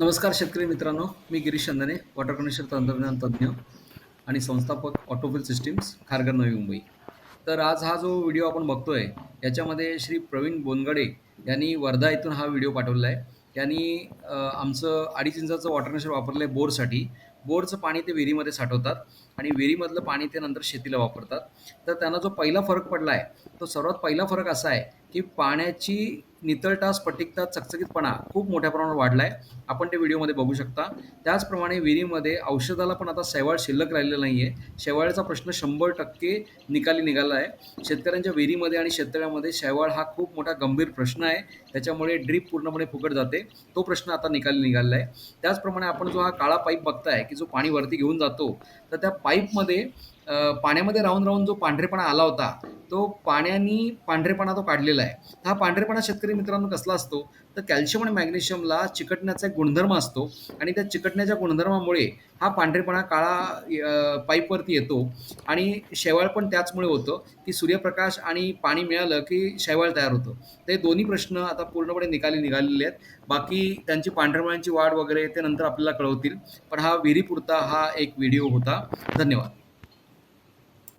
नमस्कार शेतकरी मित्रांनो मी गिरीश चंदने वॉटर कनेक्शन तंत्रज्ञान तज्ज्ञ आणि संस्थापक ऑटोफिल सिस्टीम्स खारघर नवी मुंबई. तर आज हा जो व्हिडिओ आपण बघतोय याच्यामध्ये श्री प्रवीण बोनगडे यांनी वर्धा इथून हा व्हिडिओ पाठवला आहे. यांनी आमचं अडीच इंचाचं वॉटर कनेक्शन वापरलं आहे बोरसाठी. बोरचं पाणी ते विहिरीमध्ये साठवतात आणि विहिरीमधलं पाणी ते नंतर शेतीला वापरतात. तर त्यांना जो पहिला फरक पडला आहे तो सर्वात पहिला फरक असा आहे की पाण्याची नितळता स्फटिकता चकचकीतपणा खूप मोठ्या प्रमाणात वाढला आहे आपण ते व्हिडिओमध्ये बघू शकता. त्याचप्रमाणे विहिरीमध्ये औषधाला पण आता शैवाळ शिल्लक राहिलेलं नाही आहे शैवाळाचा प्रश्न शंभर टक्के निकाली निघाला आहे शेतकऱ्यांच्या विहिरीमध्ये आणि शेततळ्यामध्ये शेवाळ हा खूप मोठा गंभीर प्रश्न आहे. त्याच्यामुळे ड्रीप पूर्णपणे फुकट जाते. तो प्रश्न आता निकाली निघाला आहे त्याचप्रमाणे आपण जो हा काळा पाईप बघताय की जो पाणी वरती घेऊन जातो तर त्या पाईपमध्ये पाण्यामध्ये राहून राहून जो पांढरेपणा आला होता तो पाण्याने पांढरेपणा तो काढलेला आहे. हा पांढरेपणा शेतकरी मित्रांनो कसला असतो? तर कॅल्शियम आणि मॅग्नेशियमला चिकटण्याचा एक गुणधर्म असतो आणि त्या चिकटण्याच्या गुणधर्मामुळे हा पांढरेपणा काळा पाईपवरती येतो आणि शेवाळ पण त्याचमुळे होतं की सूर्यप्रकाश आणि पाणी मिळालं की शेवाळ तयार होतं. ते दोन्ही प्रश्न आता पूर्णपणे निकाली निघालेले आहेत. बाकी त्यांची पांढरेपणाची वाढ वगैरे ते नंतर आपल्याला कळवतील. पण हा विहिरीपुरता हा एक व्हिडिओ होता. धन्यवाद.